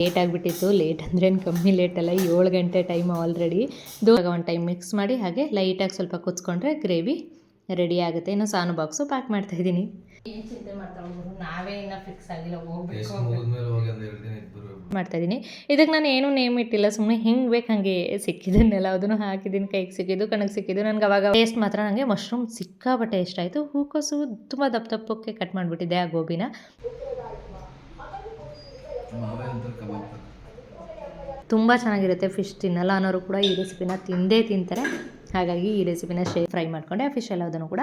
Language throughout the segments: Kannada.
ಲೇಟ್ ಆಗಿಬಿಟ್ಟಿತ್ತು. ಲೇಟ್ ಅಂದ್ರೇನು ಏನು ಕಮ್ಮಿ ಲೇಟ್ ಅಲ್ಲ. ಏಳು ಗಂಟೆ ಟೈಮ್ ಆಲ್ರೆಡಿ ದೋಗ ಒಂದು ಟೈಮ್ ಮಿಕ್ಸ್ ಮಾಡಿ ಹಾಗೆ ಲೈಟಾಗಿ ಸ್ವಲ್ಪ ಕುಚ್ಕೊಂಡ್ರೆ ಗ್ರೇವಿ ರೆಡಿ ಆಗುತ್ತೆ. ಇನ್ನು ಸಾನು ಬಾಕ್ಸು ಪ್ಯಾಕ್ ಮಾಡ್ತಾ ಇದ್ದೀನಿ. ಏನು ಚಿಂತೆ ಮಾಡ್ತಾ ನಾವೇ ಇನ್ನೂ ಫಿಕ್ಸ್ ಆಗಿಲ್ಲ. ಟೇಸ್ಟ್ ಮುಗಿದ್ಮೇಲೆ ಹೋಗಿ ಒಂದು ಎರಡು ದಿನ ಇದ್ದು ಮಾಡ್ತಾ ಇದ್ದೀನಿ. ಇದಕ್ಕೆ ನಾನು ಏನೂ ನೇಮ್ ಇಟ್ಟಿಲ್ಲ. ಸುಮ್ಮನೆ ಹಿಂಗೆ ಬೇಕು ಹಾಗೆ ಸಿಕ್ಕಿದ್ದನ್ನೆಲ್ಲ ಅದನ್ನು ಹಾಕಿದ್ದೀನಿ. ಕೈಗೆ ಸಿಕ್ಕಿದ್ದು ಕಣಕ್ಕೆ ಸಿಕ್ಕಿದ್ದು. ನನಗೆ ಅವಾಗ ಟೇಸ್ಟ್ ಮಾತ್ರ ನನಗೆ ಮಶ್ರೂಮ್ ಸಿಕ್ಕಾಪಟ್ಟೆ ಇಷ್ಟ ಆಯಿತು. ಹೂಕೋಸು ತುಂಬ ದಪ್ಪ ದಪ್ಪಕ್ಕೆ ಕಟ್ ಮಾಡಿಬಿಟ್ಟಿದ್ದೆ ಆ ಗೋಬಿನ ಮಾವೇ ಅಂತ ಕಬಾಬ್ ತರ. ತುಂಬ ಚೆನ್ನಾಗಿರುತ್ತೆ ಫಿಶ್ ತಿನ್ನಲ್ಲ ಅನ್ನೋರು ಕೂಡ ಈ ರೆಸಿಪಿನ ತಿಂದೇ ತಿಂತಾರೆ. ಹಾಗಾಗಿ ಈ ರೆಸಿಪಿನ ಶೇ ಫ್ರೈ ಮಾಡ್ಕೊಂಡೆ. ಆ ಫಿಶ್ ಎಲ್ಲದನ್ನು ಕೂಡ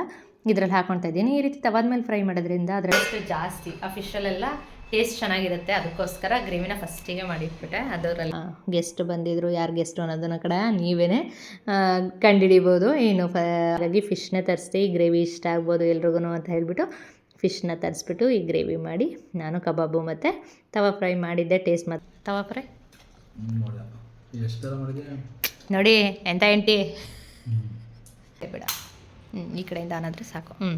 ಇದರಲ್ಲಿ ಹಾಕೊಳ್ತಾ ಇದ್ದೀನಿ. ಈ ರೀತಿ ತವಾದ ಮೇಲೆ ಫ್ರೈ ಮಾಡೋದ್ರಿಂದ ಅದರಷ್ಟು ಜಾಸ್ತಿ ಆ ಫಿಶಲ್ಲೆಲ್ಲ ಟೇಸ್ಟ್ ಚೆನ್ನಾಗಿರುತ್ತೆ. ಅದಕ್ಕೋಸ್ಕರ ಗ್ರೇವಿನ ಫಸ್ಟಿಗೆ ಮಾಡಿಟ್ಬಿಟ್ಟೆ. ಅದರಲ್ಲಿ ಗೆಸ್ಟ್ ಬಂದಿದ್ರು. ಯಾರು ಗೆಸ್ಟು ಅನ್ನೋದನ್ನು ಕಡೆ ನೀವೇ ಕಂಡುಹಿಡಿಬೋದು ಏನು ಹಾಗಾಗಿ ಫಿಶ್ನೇ ತರಿಸ್ತಿ. ಗ್ರೇವಿ ಇಷ್ಟ ಆಗ್ಬೋದು ಎಲ್ರಿಗೂ ಅಂತ ಹೇಳ್ಬಿಟ್ಟು ಫಿಶ್ನ ತರಿಸ್ಬಿಟ್ಟು ಈ ಗ್ರೇವಿ ಮಾಡಿ ನಾನು ಕಬಾಬು ಮತ್ತು ತವಾ ಫ್ರೈ ಮಾಡಿದ್ದೆ ಟೇಸ್ಟ್ ಮತ್ತು ತವಾ ಫ್ರೈ? ನೋಡ ಮಾಡಿದೆ ನೋಡಿ ಎಂತ ಎಂಟಿ ಬೇಡ. ಹ್ಞೂ ಈ ಕಡೆಯಿಂದ ಅನ್ನೋದ್ರೆ ಸಾಕು. ಹ್ಞೂ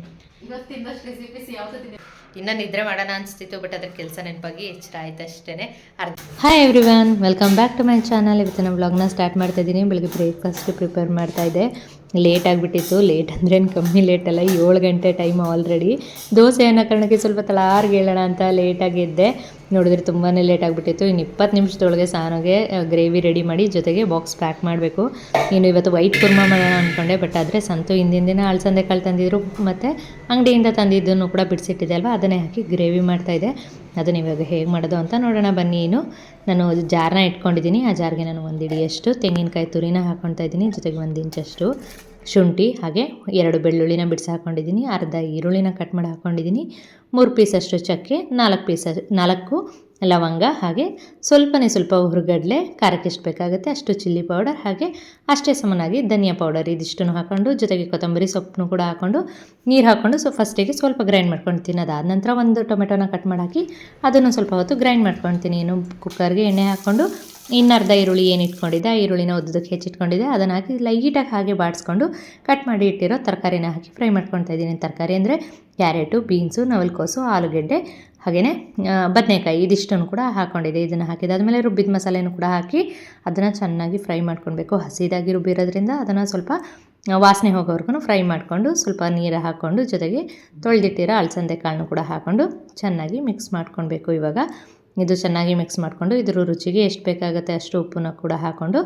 ಇನ್ನೂ ನಿದ್ರೆ ಮಾಡೋಣ ಅನಿಸ್ತಿತ್ತು ಬಟ್ ಅದ್ರ ಕೆಲಸ ನೆನಪಾಗಿ ಎಚ್ಚರ ಆಯ್ತು ಅಷ್ಟೇ ಅರ್ಧ hi everyone welcome back to my channel ಇವತ್ತಿನ ವ್ಲಾಗ್ನ ಸ್ಟಾರ್ಟ್ ಮಾಡ್ತಾ ಇದ್ದೀನಿ. ಬೆಳಗ್ಗೆ ಬ್ರೇಕ್ಫಾಸ್ಟ್ ಪ್ರಿಪೇರ್ ಮಾಡ್ತಾ ಇದ್ದೆ. ಲೇಟ್ ಆಗಿಬಿಟ್ಟಿತ್ತು. ಲೇಟ್ ಅಂದ್ರೆ ಏನು ಕಮ್ಮಿ ಲೇಟ್ ಅಲ್ಲ, ಏಳು ಗಂಟೆ ಟೈಮ್ ಆಲ್ರೆಡಿ ದೋಸೆ ಅನ್ನೋ ಕಾರಣಕ್ಕೆ ಸ್ವಲ್ಪ ತಲಾರ್ಗೆ ಹೇಳೋಣ ಅಂತ ಲೇಟಾಗಿ ಎದ್ದೆ. ನೋಡಿದ್ರೆ ತುಂಬಾ ಲೇಟ್ ಆಗಿಬಿಟ್ಟಿತ್ತು. ಇನ್ನು ಇಪ್ಪತ್ತು ನಿಮಿಷದೊಳಗೆ ಸಾನಿಗೆ ಗ್ರೇವಿ ರೆಡಿ ಮಾಡಿ ಜೊತೆಗೆ ಬಾಕ್ಸ್ ಪ್ಯಾಕ್ ಮಾಡಬೇಕು. ಇನ್ನು ಇವತ್ತು ವೈಟ್ ಕುರ್ಮಾ ಮಾಡೋಣ ಅಂದ್ಕೊಂಡೆ ಬಟ್ ಆದರೆ ಸಂತು ಹಿಂದಿನ ದಿನ ಅಳಸಂದೆ ಕಾಳು ತಂದಿದ್ರು, ಮತ್ತು ಅಂಗಡಿಯಿಂದ ತಂದಿದ್ದನ್ನು ಕೂಡ ಬಿಡಿಸಿಟ್ಟಿದೆ ಅಲ್ವಾ? ಅದನ್ನೇ ಹಾಕಿ ಗ್ರೇವಿ ಮಾಡ್ತಾಯಿದ್ದೆ ಅದನ್ನ ಇವಾಗ ಹೇಗೆ ಮಾಡೋದು ಅಂತ ನೋಡೋಣ. ಬನ್ನಿ ಏನು ನಾನು ಜಾರ್ನ ಇಟ್ಕೊಂಡಿದ್ದೀನಿ. ಆ ಜಾರ್ಗೆ ನಾನು ಒಂದು ಇಡಿಯಷ್ಟು ತೆಂಗಿನಕಾಯಿ ತುರಿನ ಹಾಕ್ಕೊಳ್ತಾ ಇದ್ದೀನಿ, ಜೊತೆಗೆ ಒಂದು ಇಂಚಷ್ಟು. ಶುಂಠಿ, ಹಾಗೆ ಎರಡು ಬೆಳ್ಳುಳ್ಳಿನ ಬಿಡಿಸಿ ಹಾಕ್ಕೊಂಡಿದ್ದೀನಿ ಅರ್ಧ ಈರುಳ್ಳಿನ ಕಟ್ ಮಾಡಿ ಹಾಕ್ಕೊಂಡಿದ್ದೀನಿ ಮೂರು ಪೀಸಷ್ಟು ಚಕ್ಕೆ, ನಾಲ್ಕು ಪೀಸ ನಾಲ್ಕು ಲವಂಗ, ಹಾಗೆ ಸ್ವಲ್ಪನೇ ಸ್ವಲ್ಪ ಹುರುಗಡ್ಲೆ, ಖಾರಕ್ಕೆ ಎಷ್ಟು ಬೇಕಾಗುತ್ತೆ ಅಷ್ಟು ಚಿಲ್ಲಿ ಪೌಡರ್ ಹಾಗೆ ಅಷ್ಟೇ ಸಮನಾಗಿ ಧನಿಯಾ ಪೌಡರ್ ಇದಿಷ್ಟನ್ನು ಹಾಕ್ಕೊಂಡು ಜೊತೆಗೆ ಕೊತ್ತಂಬರಿ ಸೊಪ್ಪನ್ನು ಕೂಡ ಹಾಕ್ಕೊಂಡು ನೀರು ಹಾಕ್ಕೊಂಡು ಸೊ ಫಸ್ಟಿಗೆ ಸ್ವಲ್ಪ ಗ್ರೈಂಡ್ ಮಾಡ್ಕೊಂಡು ತಿನ್ನೋದಾದ ನಂತರ ಒಂದು ಟೊಮೆಟೊನ ಕಟ್ ಮಾಡಿ ಹಾಕಿ, ಅದನ್ನು ಸ್ವಲ್ಪ ಹೊತ್ತು ಗ್ರೈಂಡ್ ಮಾಡ್ಕೊಳ್ತೀನಿ ಇನ್ನು ಕುಕ್ಕರ್ಗೆ ಎಣ್ಣೆ ಹಾಕ್ಕೊಂಡು ಇನ್ನು ಅರ್ಧ ಈರುಳ್ಳಿ ಏನು ಇಟ್ಕೊಂಡಿದ್ದೆ, ಆ ಈರುಳ್ಳಿನ ಉದ್ದಕ್ಕೆ ಹೆಚ್ಚಿಟ್ಕೊಂಡಿದ್ದೆ. ಅದನ್ನು ಹಾಕಿ ಲೈಟಾಗಿ ಹಾಗೆ ಬಾಡಿಸ್ಕೊಂಡು ಕಟ್ ಮಾಡಿ ಇಟ್ಟಿರೋ ತರಕಾರಿನ ಹಾಕಿ ಫ್ರೈ ಮಾಡ್ಕೊಳ್ತಾ ಇದ್ದೀನಿ. ತರಕಾರಿ ಅಂದರೆ ಕ್ಯಾರೆಟು, ಬೀನ್ಸು, ನವಲ್ಕೋಸು, ಆಲೂಗೆಡ್ಡೆ ಹಾಗೆಯೇ ಬದನೆಕಾಯಿ ಇದಿಷ್ಟನ್ನು ಕೂಡ ಹಾಕ್ಕೊಂಡಿದ್ದೆ ಇದನ್ನು ಹಾಕಿದಾದ್ಮೇಲೆ ರುಬ್ಬಿದ ಮಸಾಲೆನೂ ಕೂಡ ಹಾಕಿ ಅದನ್ನು ಚೆನ್ನಾಗಿ ಫ್ರೈ ಮಾಡ್ಕೊಳ್ಬೇಕು. ಹಸಿದಾಗಿ ರುಬ್ಬಿರೋದ್ರಿಂದ ಅದನ್ನು ಸ್ವಲ್ಪ ವಾಸನೆ ಹೋಗೋವರೆಗೂ ಫ್ರೈ ಮಾಡಿಕೊಂಡು ಸ್ವಲ್ಪ ನೀರು ಹಾಕ್ಕೊಂಡು ಜೊತೆಗೆ ತೊಳೆದಿಟ್ಟಿರೋ ಅಲಸಂದೆ ಕಾಳನ್ನು ಕೂಡ ಹಾಕ್ಕೊಂಡು ಚೆನ್ನಾಗಿ ಮಿಕ್ಸ್ ಮಾಡ್ಕೊಳ್ಬೇಕು ಇವಾಗ. ಇದು ಚೆನ್ನಾಗಿ ಮಿಕ್ಸ್ ಮಾಡಿಕೊಂಡು ಇದ್ರ ರುಚಿಗೆ ಎಷ್ಟು ಬೇಕಾಗುತ್ತೆ ಅಷ್ಟು ಉಪ್ಪನ್ನ ಕೂಡ ಹಾಕ್ಕೊಂಡು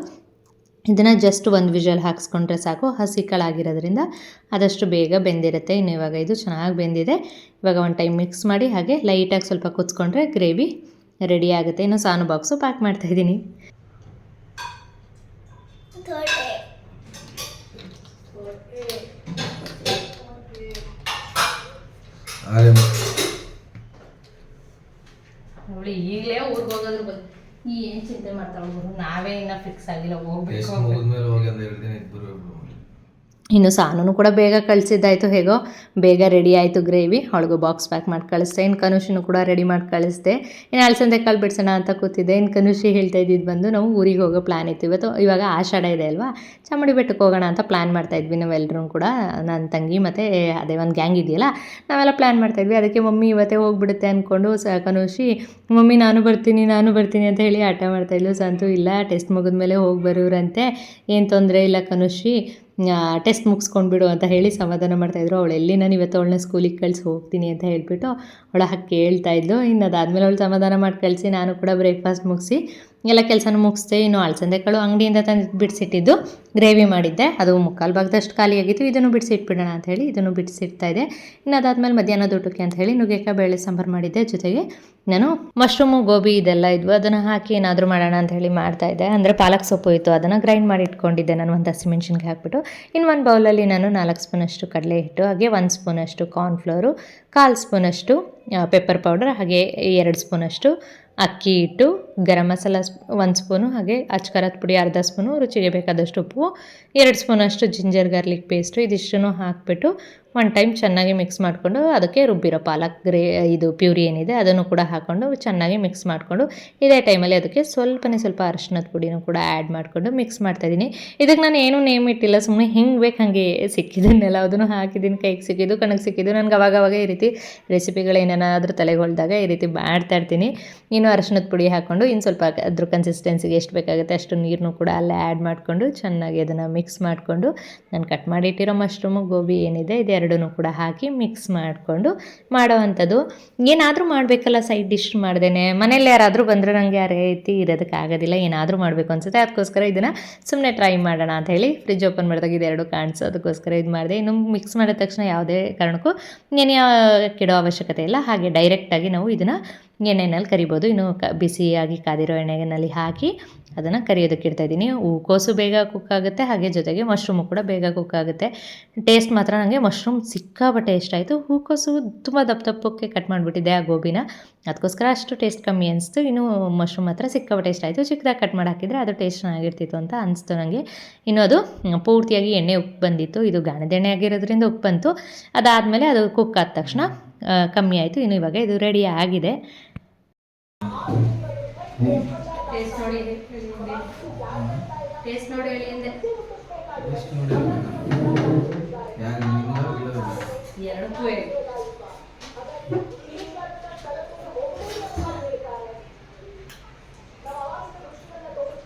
ಇದನ್ನು ಜಸ್ಟ್ ಒಂದು ವಿಜಲ್ ಹಾಕ್ಸ್ಕೊಂಡ್ರೆ ಸಾಕು. ಹಸಿ ಕಳಾಗಿರೋದ್ರಿಂದ ಆದಷ್ಟು ಬೇಗ ಬೆಂದಿರುತ್ತೆ. ಇನ್ನು ಇವಾಗ ಇದು ಚೆನ್ನಾಗಿ ಬೆಂದಿದೆ. ಇವಾಗ ಒಂದು ಟೈಮ್ ಮಿಕ್ಸ್ ಮಾಡಿ ಹಾಗೆ ಲೈಟಾಗಿ ಸ್ವಲ್ಪ ಕುಚ್ಕೊಂಡ್ರೆ ಗ್ರೇವಿ ರೆಡಿ ಆಗುತ್ತೆ. ಇನ್ನು ಸಾನು ಬಾಕ್ಸು ಪ್ಯಾಕ್ ಮಾಡ್ತಾಯಿದ್ದೀನಿ ಆರೆ ಅವಳು ಈಗಲೇ ಊರಿಗೆ ಹೋಗೋದ್ರ ಬಗ್ಗೆ ಏನು ಚಿಂತೆ ಮಾಡ್ತಾಳು ನಾವೇ ಇನ್ನ ಫಿಕ್ಸ್ ಆಗಿಲ್ಲ ಹೋಗ್ಬೇಕು ಮುಗಿದ್ಮೇಲೆ ಹೋಗಿ ಒಂದು ಎರಡು ದಿನ ಇದ್ದು ಬರ್ಬೇಕು ಇನ್ನು ಸಾನೂ ಕೂಡ ಬೇಗ ಕಳಿಸಿದ್ದಾಯಿತು, ಹೇಗೋ? ಬೇಗ ರೆಡಿ ಆಯಿತು ಗ್ರೇವಿ ಅವಳಿಗೂ ಬಾಕ್ಸ್ ಪ್ಯಾಕ್ ಮಾಡಿ ಕಳಿಸ್ದೆ. ಇನ್ನು ಕನುಷಿನೂ ಕೂಡ ರೆಡಿ ಮಾಡಿ ಕಳಿಸ್ದೆ. ಇನ್ನು ಅಳಸಂದೆ ಕಾಲು ಬಿಡ್ಸೋಣ ಅಂತ ಕೂತಿದ್ದೆ. ಇನ್ನು ಕನುಷಿ ಹೇಳ್ತಾ ಇದ್ದಿದ್ದು ಬಂದು, ನಾವು ಊರಿಗೆ ಹೋಗೋ ಪ್ಲ್ಯಾನ್ ಇತ್ತು ಇವತ್ತು. ಇವಾಗ ಆಷಾಢ ಇದೆ ಅಲ್ವಾ? ಚಾಮುಂಡಿ ಬೆಟ್ಟಕ್ಕೆ ಹೋಗೋಣ ಅಂತ ಪ್ಲ್ಯಾನ್ ಮಾಡ್ತಾ ಇದ್ವಿ ನಾವೆಲ್ಲರೂ ಕೂಡ. ನನ್ನ ತಂಗಿ ಮತ್ತು ಅದೇ ಒಂದು ಗ್ಯಾಂಗ್ ಇದೆಯಲ್ಲ ನಾವೆಲ್ಲ ಪ್ಲ್ಯಾನ್ ಮಾಡ್ತಾ ಇದ್ವಿ. ಅದಕ್ಕೆ ಮಮ್ಮಿ ಇವತ್ತೇ ಹೋಗ್ಬಿಡುತ್ತೆ ಅಂದ್ಕೊಂಡು ಸ, ಕನುಷಿ, ಮಮ್ಮಿ, ನಾನು ಬರ್ತೀನಿ ನಾನು ಬರ್ತೀನಿ ಅಂತ ಹೇಳಿ ಆಟ ಮಾಡ್ತಾಯಿದ್ಲು ಸಂತು, ಇಲ್ಲ ಟೆಸ್ಟ್ ಮುಗಿದ್ಮೇಲೆ ಹೋಗಿ ಬರೋರಂತೆ. ಏನು ತೊಂದರೆ ಇಲ್ಲ ಕನುಷಿ. ಟೆಸ್ಟ್ ಮುಗಿಸ್ಕೊಂಡ್ಬಿಡು ಅಂತ ಹೇಳಿ ಸಮಾಧಾನ ಮಾಡ್ತಾಯಿದ್ರು ಅವಳು, ಎಲ್ಲಿ ನಾನು ಇವತ್ತು ಅವಳನ್ನ ಸ್ಕೂಲಿಗೆ ಕಳಿಸಿ ಹೋಗ್ತೀನಿ ಅಂತ ಹೇಳಿಬಿಟ್ಟು ಅವಳ ಹಾಕಿ ಕೇಳ್ತಾ ಇದ್ಲು. ಇನ್ನು ಅದಾದಮೇಲೆ ಅವಳು ಸಮಾಧಾನ ಮಾಡಿ ಕಳಿಸಿ, ನಾನು ಕೂಡ ಬ್ರೇಕ್ಫಾಸ್ಟ್ ಮುಗಿಸಿ, ಎಲ್ಲ ಕೆಲಸನೂ ಮುಗಿಸ್ದೆ. ಇನ್ನು ಅಳಸಂದೆ ಕಾಳು ಅಂಗಡಿಯಿಂದ ತಂದು ಬಿಡಿಸಿಟ್ಟಿದ್ದು ಗ್ರೇವಿ ಮಾಡಿದ್ದೆ. ಅದು ಮುಕ್ಕಾಲು ಭಾಗದಷ್ಟು ಖಾಲಿಯಾಗಿತ್ತು ಇದನ್ನು ಬಿಡಿಸಿಟ್ಬಿಡೋಣ ಅಂತ ಹೇಳಿ ಇದನ್ನು ಬಿಡಿಸಿಡ್ತಾ ಇನ್ನು ಅದಾದಮೇಲೆ ಮಧ್ಯಾಹ್ನದ ಊಟಕ್ಕೆ ಅಂತ ಹೇಳಿ ನುಗ್ಗೆಕಾಯಿ ಬೇಳೆ ಸಾಂಬಾರು ಮಾಡಿದ್ದೆ ಜೊತೆಗೆ. ನಾನು ಮಶ್ರೂಮು ಗೋಬಿ ಇದೆಲ್ಲ ಇದ್ವು. ಅದನ್ನು ಹಾಕಿ ಏನಾದರೂ ಮಾಡೋಣ ಅಂತ ಹೇಳಿ ಮಾಡ್ತಾ ಇದ್ದೆ. ಅಂದರೆ ಪಾಲಕ್ ಸೊಪ್ಪು ಇತ್ತು. ಅದನ್ನು ಗ್ರೈಂಡ್ ಮಾಡಿ ಇಟ್ಕೊಂಡಿದ್ದೆ. ನಾನು ಒಂದು ಹಸಿಮೆಣ್ಸಿನ್ಕಾಯಿ ಹಾಕ್ಬಿಟ್ಟು. ಇನ್ನು ಒಂದು ಬೌಲಲ್ಲಿ ನಾನು ನಾಲ್ಕು ಸ್ಪೂನಷ್ಟು ಕಡಲೆ ಹಿಟ್ಟು, ಹಾಗೆ ಒಂದು ಸ್ಪೂನಷ್ಟು ಕಾರ್ನ್ಫ್ಲೋರು ಕಾಲು ಸ್ಪೂನಷ್ಟು ಪೆಪ್ಪರ್ ಪೌಡರ್ ಹಾಗೆ ಎರಡು ಸ್ಪೂನಷ್ಟು ಅಕ್ಕಿ ಹಿಟ್ಟು, ಗರಂ ಮಸಾಲ ಒಂದು ಸ್ಪೂನು, ಹಾಗೆ ಅಚ್ಕರದ ಪುಡಿ ಅರ್ಧ ಸ್ಪೂನು, ರುಚಿಗೆ ಬೇಕಾದಷ್ಟು ಉಪ್ಪು, ಎರಡು ಸ್ಪೂನಷ್ಟು ಜಿಂಜರ್, ಗಾರ್ಲಿಕ್ ಪೇಸ್ಟು, ಇದಿಷ್ಟನ್ನು ಹಾಕಿಬಿಟ್ಟು ಒನ್ ಟೈಮ್ ಚೆನ್ನಾಗಿ ಮಿಕ್ಸ್ ಮಾಡಿಕೊಂಡು ಅದಕ್ಕೆ ರುಬ್ಬಿರೋ ಪಾಲಕ್, ಗ್ರೇ, ಇದು ಪ್ಯೂರಿ ಏನಿದೆ ಅದನ್ನು ಕೂಡ ಹಾಕ್ಕೊಂಡು ಚೆನ್ನಾಗಿ ಮಿಕ್ಸ್ ಮಾಡಿಕೊಂಡು ಇದೇ ಟೈಮಲ್ಲಿ ಅದಕ್ಕೆ ಸ್ವಲ್ಪನೇ ಸ್ವಲ್ಪ ಅರಿಶಿನದ ಪುಡಿನೂ ಕೂಡ ಆ್ಯಡ್ ಮಾಡಿಕೊಂಡು ಮಿಕ್ಸ್ ಮಾಡ್ತಾಯಿದ್ದೀನಿ ಇದಕ್ಕೆ ನಾನು ಏನೂ ನೇಮ್ ಇಟ್ಟಿಲ್ಲ ಸುಮ್ಮನೆ ಹಿಂಗೆ ಬೇಕು ಹಾಗೆ ಸಿಕ್ಕಿದ್ದನ್ನೆಲ್ಲ ಅದನ್ನು ಹಾಕಿದ್ದೀನಿ. ಕೈಗೆ ಸಿಕ್ಕಿದ್ದು ಕಣಕ್ಕೆ ಸಿಕ್ಕಿದ್ದು, ನನಗೆ ಅವಾಗವಾಗ ಅವಾಗ ಈ ರೀತಿ ರೆಸಿಪಿಗಳೇನೇನಾದರೂ ತಲೆಗೊಳ್ದಾಗ ಈ ರೀತಿ ಮಾಡ್ತಾ ಇರ್ತೀನಿ. ಇನ್ನು ಅರಿಶಿನದ ಪುಡಿ ಹಾಕ್ಕೊಂಡು ಇನ್ನು ಸ್ವಲ್ಪ ಅದ್ರ ಕನ್ಸಿಸ್ಟೆನ್ಸಿಗೆ ಎಷ್ಟು ಬೇಕಾಗುತ್ತೆ ಅಷ್ಟು ನೀರನ್ನು ಕೂಡ ಅಲ್ಲೇ ಆ್ಯಡ್ ಮಾಡಿಕೊಂಡು ಚೆನ್ನಾಗಿ ಅದನ್ನು ಮಿಕ್ಸ್ ಮಾಡಿಕೊಂಡು ನಾನು ಕಟ್ ಮಾಡಿಟ್ಟಿರೋ ಮಶ್ರೂಮು ಗೋಬಿ ಏನಿದೆ ಇದೆರಡೂ ಕೂಡ ಹಾಕಿ ಮಿಕ್ಸ್ ಮಾಡಿಕೊಂಡು ಮಾಡೋವಂಥದ್ದು. ಏನಾದರೂ ಮಾಡಬೇಕಲ್ಲ ಸೈಡ್ ಡಿಶ್ ಮಾಡ್ದೇನೆ. ಮನೇಲಿ ಯಾರಾದರೂ ಬಂದರೆ ನನಗೆ ಆ ರೀತಿ ಇರೋದಕ್ಕಾಗೋದಿಲ್ಲ ಏನಾದರೂ ಮಾಡಬೇಕು ಅನ್ಸುತ್ತೆ. ಅದಕ್ಕೋಸ್ಕರ ಇದನ್ನು ಸುಮ್ಮನೆ ಟ್ರೈ ಮಾಡೋಣ ಅಂತ ಹೇಳಿ ಫ್ರಿಜ್ ಓಪನ್ ಮಾಡಿದಾಗ ಇದೆರಡು ಕಾಣಿಸೋ. ಅದಕ್ಕೋಸ್ಕರ ಇದು ಮಾಡಿದೆ. ಇನ್ನು ಮಿಕ್ಸ್ ಮಾಡಿದ ತಕ್ಷಣ ಯಾವುದೇ ಕಾರಣಕ್ಕೂ ನೆನೆ ಕೆಡೋ ಅವಶ್ಯಕತೆ ಇಲ್ಲ. ಹಾಗೆ ಡೈರೆಕ್ಟಾಗಿ ನಾವು ಇದನ್ನು ಎಣ್ಣೆನಲ್ಲಿ ಕರಿಬೋದು. ಇನ್ನು ಕ ಬಿಸಿಯಾಗಿ ಕಾದಿರೋ ಎಣ್ಣೆನಲ್ಲಿ ಹಾಕಿ ಅದನ್ನು ಕರಿಯೋದಕ್ಕೆ ಇಡ್ತಾ ಇದ್ದೀನಿ. ಹೂಕೋಸು ಬೇಗ ಕುಕ್ ಆಗುತ್ತೆ. ಹಾಗೆ ಜೊತೆಗೆ ಮಶ್ರೂಮು ಕೂಡ ಬೇಗ ಕುಕ್ ಆಗುತ್ತೆ. ಟೇಸ್ಟ್ ಮಾತ್ರ ನನಗೆ ಮಶ್ರೂಮ್ ಸಿಕ್ಕಾಬಟ್ಟೆ ಇಷ್ಟ ಆಯಿತು. ಹೂಕೋಸು ತುಂಬ ದಪ್ಪ ದಪ್ಪಕ್ಕೆ ಕಟ್ ಮಾಡಿಬಿಟ್ಟಿದ್ದೆ ಆ ಗೋಬಿನ. ಅದಕ್ಕೋಸ್ಕರ ಅಷ್ಟು ಟೇಸ್ಟ್ ಕಮ್ಮಿ ಅನಿಸ್ತು. ಇನ್ನು ಮಶ್ರೂಮ್ ಮಾತ್ರ ಸಿಕ್ಕಾಬಟ್ಟೆ ಇಷ್ಟ ಆಯಿತು. ಚಿಕ್ಕದಾಗಿ ಕಟ್ ಮಾಡಿ ಹಾಕಿದರೆ ಅದು ಟೇಸ್ಟ್ ಚೆನ್ನಾಗಿರ್ತಿತ್ತು ಅಂತ ಅನಿಸ್ತು ನನಗೆ. ಇನ್ನು ಅದು ಪೂರ್ತಿಯಾಗಿ ಎಣ್ಣೆ ಉಪ್ಪು ಬಂದಿತ್ತು. ಇದು ಗಾಣದ ಎಣ್ಣೆ ಆಗಿರೋದ್ರಿಂದ ಉಪ್ಪು ಬಂತು. ಅದಾದಮೇಲೆ ಅದು ಕುಕ್ ಆದ ತಕ್ಷಣ ಕಮ್ಮಿ ಆಯಿತು. ಇನ್ನು ಇವಾಗ ಇದು ರೆಡಿ ಆಗಿದೆ.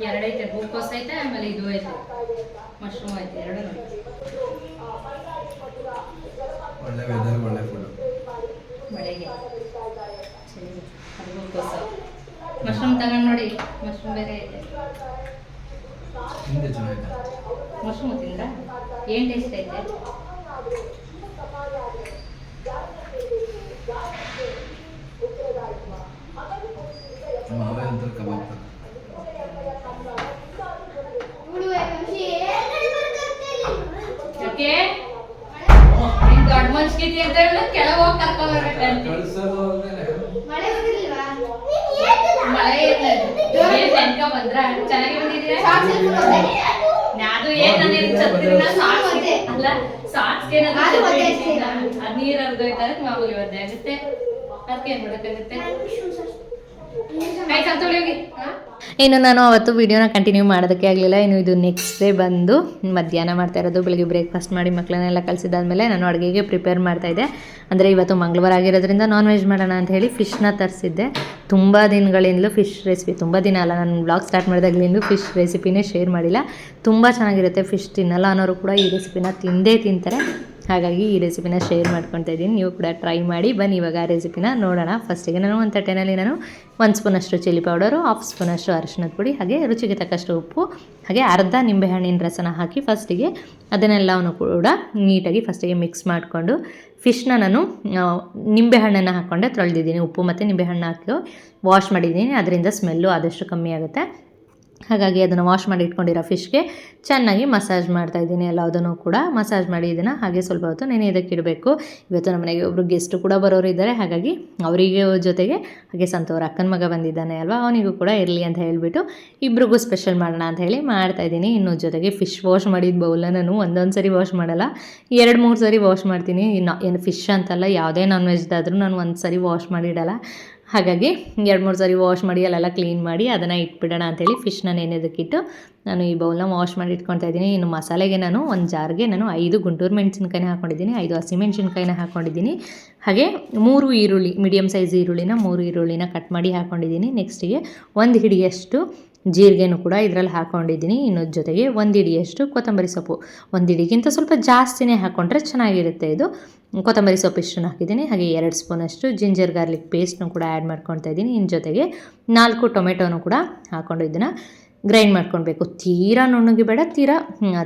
ಎರಡೈತೆ ಹೂಕೋಸ್ ಐತೆ ಆಮೇಲೆ ಇದು ಐತೆ. ಮಶ್ರೂಮ್ ಐತೆ ಎರಡು ಒಳ್ಳೆ ವೆದರ್ ಒಳ್ಳೆ ಫುಡ್ ಮಳೆಗೆ ಸರಿ, ಅದು ಹೂಕೋಸು ಮಶ್ರೂಮ್ ತಗೊಂಡು ನೋಡಿ. ಮಶ್ರೂಮ್ ಬೇರೆ ಇದೆ ಮಶ್ರೂಮ್ ತಿಂದ್ರ? ಏನು ಟೇಸ್ಟ್ ಐತೆ ಮಾವೇ ಅಂತ ಕಬಾಬ್ ತರ ಯಾಕೆ ನೀನ್ ದೊಡ್ಡ ಮನ್ಸ್ಕಿತಿ ಅಂತ ಹೇಳಿ ಕೆಳಗೆ ಹೋಗಿ ಕರ್ಕೊಂಡ್ ಬರ್ಬೇಕಂತ ಕಳ್ಸೋದು ಅಂದ್ಮೇಲೆ ಮಳೆ ಬಂದಿರ್ಲಿಲ್ವಾ? ಮಳೆ ಇಲ್ಲ ಏನ್ ನೆನ್ಕ ಬಂದ್ರ? ಚೆನ್ನಾಗಿ ಬಂದಿದ್ದೀರಾ? ಹೋದೆ. ಅದು ಏನ್ ನಾನು. ಅಲ್ಲ ಅದು ನೀರ್ ಅರ್ಧ ಮಾಮೂಲಿ ಒದ್ದೆ ಆಗುತ್ತೆ. ಅದಕ್ಕೆ ಏನ್ ಮಾಡಕ್ಕಾಗುತ್ತೆ? ಇನ್ನು ನಾನು ಅವತ್ತು ವಿಡಿಯೋನ ಕಂಟಿನ್ಯೂ ಮಾಡೋದಕ್ಕೆ ಆಗಲಿಲ್ಲ. ಇನ್ನು ಇದು ನೆಕ್ಸ್ಟ್ ಡೇ ಬಂದು ಮಧ್ಯಾಹ್ನ ಮಾಡ್ತಾ ಇರೋದು. ಬೆಳಿಗ್ಗೆ ಬ್ರೇಕ್ಫಾಸ್ಟ್ ಮಾಡಿ ಮಕ್ಕಳನ್ನೆಲ್ಲ ಕಳಿಸಿದಾದ್ಮೇಲೆ ನಾನು ಅಡುಗೆಗೆ ಪ್ರಿಪೇರ್ ಮಾಡ್ತಾ ಇದ್ದೆ. ಅಂದರೆ ಇವತ್ತು ಮಂಗಳವಾರ ಆಗಿರೋದ್ರಿಂದ ನಾನ್ ವೆಜ್ ಮಾಡೋಣ ಅಂತ ಹೇಳಿ ಫಿಶ್ನ ತರಿಸಿದ್ದೆ. ತುಂಬ ದಿನಗಳಿಂದಲೂ ಫಿಶ್ ರೆಸಿಪಿ ತುಂಬ ದಿನ ಅಲ್ಲ, ನಾನು ಬ್ಲಾಗ್ ಸ್ಟಾರ್ಟ್ ಮಾಡಿದಾಗಲಿಂದಲೂ ಫಿಶ್ ರೆಸಿಪಿನೇ ಶೇರ್ ಮಾಡಿಲ್ಲ. ತುಂಬ ಚೆನ್ನಾಗಿರುತ್ತೆ ಫಿಶ್ ತಿನ್ನಲ್ಲ ಅನ್ನೋರು ಕೂಡ ಈ ರೆಸಿಪಿನ ತಿಂದೇ ತಿಂತಾರೆ. ಹಾಗಾಗಿ ಈ ರೆಸಿಪಿನ ಶೇರ್ ಮಾಡ್ಕೊತಾ ಇದ್ದೀನಿ. ನೀವು ಕೂಡ ಟ್ರೈ ಮಾಡಿ ಬನ್ನಿ. ಇವಾಗ ಆ ರೆಸಿಪಿನ ನೋಡೋಣ. ಫಸ್ಟಿಗೆ ನಾನು ಒಂದು ತಟ್ಟೆನಲ್ಲಿ ನಾನು ಒಂದು ಸ್ಪೂನಷ್ಟು ಚಿಲ್ಲಿ ಪೌಡರು ಹಾಫ್ ಸ್ಪೂನಷ್ಟು ಅರಿಶಿನದ ಪುಡಿ, ಹಾಗೆ ರುಚಿಗೆ ತಕ್ಕಷ್ಟು ಉಪ್ಪು, ಹಾಗೆ ಅರ್ಧ ನಿಂಬೆಹಣ್ಣಿನ ರಸನ ಹಾಕಿ ಫಸ್ಟಿಗೆ ಅದನ್ನೆಲ್ಲವನ್ನು ಕೂಡ ನೀಟಾಗಿ ಫಸ್ಟಿಗೆ ಮಿಕ್ಸ್ ಮಾಡಿಕೊಂಡು ಫಿಶ್ನ ನಾನು ನಿಂಬೆಹಣ್ಣನ್ನು ಹಾಕ್ಕೊಂಡೆ ತೊಳೆದಿದ್ದೀನಿ. ಉಪ್ಪು ಮತ್ತು ನಿಂಬೆಹಣ್ಣು ಹಾಕಿ ವಾಶ್ ಮಾಡಿದ್ದೀನಿ. ಅದರಿಂದ ಸ್ಮೆಲ್ಲು ಆದಷ್ಟು ಕಮ್ಮಿ ಆಗುತ್ತೆ. ಹಾಗಾಗಿ ಅದನ್ನು ವಾಶ್ ಮಾಡಿ ಇಟ್ಕೊಂಡಿರೋ ಫಿಶ್ಗೆ ಚೆನ್ನಾಗಿ ಮಸಾಜ್ ಮಾಡ್ತಾ ಇದ್ದೀನಿ ಎಲ್ಲದನ್ನು ಕೂಡ. ಮಸಾಜ್ ಮಾಡಿ ಇದನ್ನು ಹಾಗೆ ಸ್ವಲ್ಪ ಹೊತ್ತು ನೆನೆಯೋದಕ್ಕೆ ಇಡಬೇಕು. ಇವತ್ತು ನಮ್ಮ ಮನೆಗೆ ಒಬ್ಬರು ಗೆಸ್ಟು ಕೂಡ ಬರೋರು ಇದ್ದಾರೆ. ಹಾಗಾಗಿ ಅವರಿಗೆ ಜೊತೆಗೆ ಹಾಗೆ ಸಂತವ್ರ ಅಕ್ಕನ ಮಗ ಬಂದಿದ್ದಾನೆ ಅಲ್ವಾ? ಅವನಿಗೂ ಕೂಡ ಇರಲಿ ಅಂತ ಹೇಳಿಬಿಟ್ಟು ಇಬ್ರಿಗೂ ಸ್ಪೆಷಲ್ ಮಾಡೋಣ ಅಂತ ಹೇಳಿ ಮಾಡ್ತಾ ಇದ್ದೀನಿ. ಇನ್ನು ಜೊತೆಗೆ ಫಿಶ್ ವಾಶ್ ಮಾಡಿದ ಬೌಲ್ನ ನಾನು ಒಂದೊಂದು ಸರಿ ವಾಶ್ ಮಾಡಲ್ಲ. ಎರಡು, ಮೂರು ಸರಿ ವಾಶ್ ಮಾಡ್ತೀನಿ. ಇನ್ನು ಏನು ಫಿಶ್ ಅಂತಲ್ಲ, ಯಾವುದೇ ನಾನ್ ವೆಜ್ದಾದರೂ ನಾನು ಒಂದು ಸರಿ ವಾಶ್ ಮಾಡಿಡಲ್ಲ. ಹಾಗಾಗಿ ಎರಡು ಮೂರು ಸಾರಿ ವಾಶ್ ಮಾಡಿ ಅಲ್ಲೆಲ್ಲ ಕ್ಲೀನ್ ಮಾಡಿ ಅದನ್ನು ಇಟ್ಬಿಡೋಣ ಅಂತೇಳಿ ಫಿಶ್ನ ನೆನೆದಕ್ಕಿಟ್ಟು ನಾನು ಈ ಬೌಲ್ನ ವಾಶ್ ಮಾಡಿ ಇಟ್ಕೊಳ್ತಾ ಇದ್ದೀನಿ. ಇನ್ನು ಮಸಾಲೆಗೆ ನಾನು ಒಂದು ಜಾರ್ಗೆ ನಾನು ಐದು ಗುಂಟೂರು ಮೆಣಸಿನ್ಕಾಯಿನ ಹಾಕ್ಕೊಂಡಿದ್ದೀನಿ, ಐದು ಹಸಿಮೆಣ್ಸಿನ್ಕಾಯಿನ ಹಾಕ್ಕೊಂಡಿದ್ದೀನಿ. ಹಾಗೆ ಮೂರು ಈರುಳ್ಳಿ ಮೀಡಿಯಮ್ ಸೈಜ್ ಈರುಳ್ಳಿನ ಮೂರು ಈರುಳ್ಳಿನ ಕಟ್ ಮಾಡಿ ಹಾಕ್ಕೊಂಡಿದ್ದೀನಿ. ನೆಕ್ಸ್ಟಿಗೆ ಒಂದು ಹಿಡಿಯಷ್ಟು ಜೀರಿಗೆನೂ ಕೂಡ ಇದರಲ್ಲಿ ಹಾಕ್ಕೊಂಡಿದ್ದೀನಿ ಇನ್ನೊಂದು ಜೊತೆಗೆ ಒಂದು ಹಿಡಿಯಷ್ಟು ಕೊತ್ತಂಬರಿ ಸೊಪ್ಪು. ಒಂದು ಹಿಡಿಗಿಂತ ಸ್ವಲ್ಪ ಜಾಸ್ತಿನೇ ಹಾಕ್ಕೊಂಡ್ರೆ ಚೆನ್ನಾಗಿರುತ್ತೆ ಇದು. ಕೊತ್ತಂಬರಿ ಸೊಪ್ಪು ಇಷ್ಟನ್ನು ಹಾಕಿದ್ದೀನಿ. ಹಾಗೆ ಎರಡು ಸ್ಪೂನಷ್ಟು ಜಿಂಜರ್ ಗಾರ್ಲಿಕ್ ಪೇಸ್ಟ್ನು ಕೂಡ ಆ್ಯಡ್ ಮಾಡ್ಕೊತಾ ಇದ್ದೀನಿ. ಇನ್ನು ಜೊತೆಗೆ ನಾಲ್ಕು ಟೊಮೆಟೊನು ಕೂಡ ಹಾಕ್ಕೊಂಡು ಇದನ್ನು ಗ್ರೈಂಡ್ ಮಾಡ್ಕೊಳ್ಬೇಕು. ತೀರಾ ನುಣ್ಣಗೆ ಬೇಡ, ತೀರಾ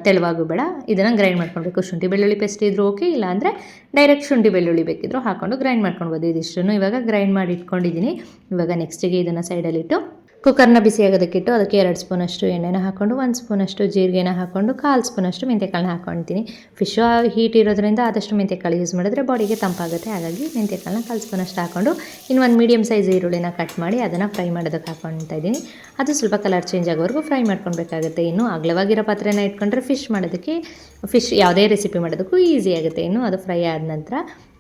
ತೆಳುವಾಗೂ ಬೇಡ. ಇದನ್ನು ಗ್ರೈಂಡ್ ಮಾಡ್ಕೊಳ್ಬೇಕು. ಶುಂಠಿ ಬೆಳ್ಳುಳ್ಳಿ ಪೇಸ್ಟ್ ಇದ್ರೂ ಓಕೆ, ಇಲ್ಲಾಂದರೆ ಡೈರೆಕ್ಟ್ ಶುಂಠಿ ಬೆಳ್ಳುಳ್ಳಿ ಬೇಕಿದ್ರು ಹಾಕ್ಕೊಂಡು ಗ್ರೈಂಡ್ ಮಾಡ್ಕೊಳ್ಬೋದು. ಇದಿಷ್ಟನ್ನು ಇವಾಗ ಗ್ರೈಂಡ್ ಮಾಡಿ ಇಟ್ಕೊಂಡಿದ್ದೀನಿ ಇವಾಗ ನೆಕ್ಸ್ಟಿಗೆ ಇದನ್ನು ಸೈಡಲ್ಲಿಟ್ಟು ಕುಕ್ಕರ್ನ ಬಿಸಿಯಾಗೋದಕ್ಕಿಟ್ಟು ಅದಕ್ಕೆ ಎರಡು ಸ್ಪೂನಷ್ಟು ಎಣ್ಣೆನ ಹಾಕ್ಕೊಂಡು, ಒಂದು ಸ್ಪೂನಷ್ಟು ಜೀರಿಗೆನ ಹಾಕ್ಕೊಂಡು, ಕಾಲು ಸ್ಪೂನಷ್ಟು ಮೆಂತ್ಯಕಾಳನ್ನ ಹಾಕ್ಕೊಳ್ತೀನಿ ಫಿಶ್ ಹೀಟ್ ಇರೋದ್ರಿಂದ ಆದಷ್ಟು ಮೆಂತ್ಯಕಾಳು ಯೂಸ್ ಮಾಡಿದ್ರೆ ಬಾಡಿಗೆ ತಂಪಾಗುತ್ತೆ. ಹಾಗಾಗಿ ಮೆಂತ್ಯಕಾಳನ್ನ ಕಾಲು ಸ್ಪೂನಷ್ಟು ಹಾಕ್ಕೊಂಡು ಇನ್ನು ಒಂದು ಮೀಡಿಯಮ್ ಸೈಜ್ ಈರುಳ್ಳಿನ ಕಟ್ ಮಾಡಿ ಅದನ್ನು ಫ್ರೈ ಮಾಡೋದಕ್ಕೆ ಹಾಕ್ಕೊಳ್ತಾ ಇದ್ದೀನಿ. ಅದು ಸ್ವಲ್ಪ ಕಲರ್ ಚೇಂಜ್ ಆಗೋವರೆಗೂ ಫ್ರೈ ಮಾಡ್ಕೊಳ್ಬೇಕಾಗುತ್ತೆ. ಇನ್ನು ಅಗಲವಾಗಿರೋ ಪಾತ್ರೆನ ಇಟ್ಕೊಂಡ್ರೆ ಫಿಶ್ ಮಾಡೋದಕ್ಕೆ ಫಿಶ್ ಯಾವುದೇ ರೆಸಿಪಿ ಮಾಡೋದಕ್ಕೂ ಈಸಿ ಆಗುತ್ತೆ. ಇನ್ನು ಅದು ಫ್ರೈ ಆದ ನಂತರ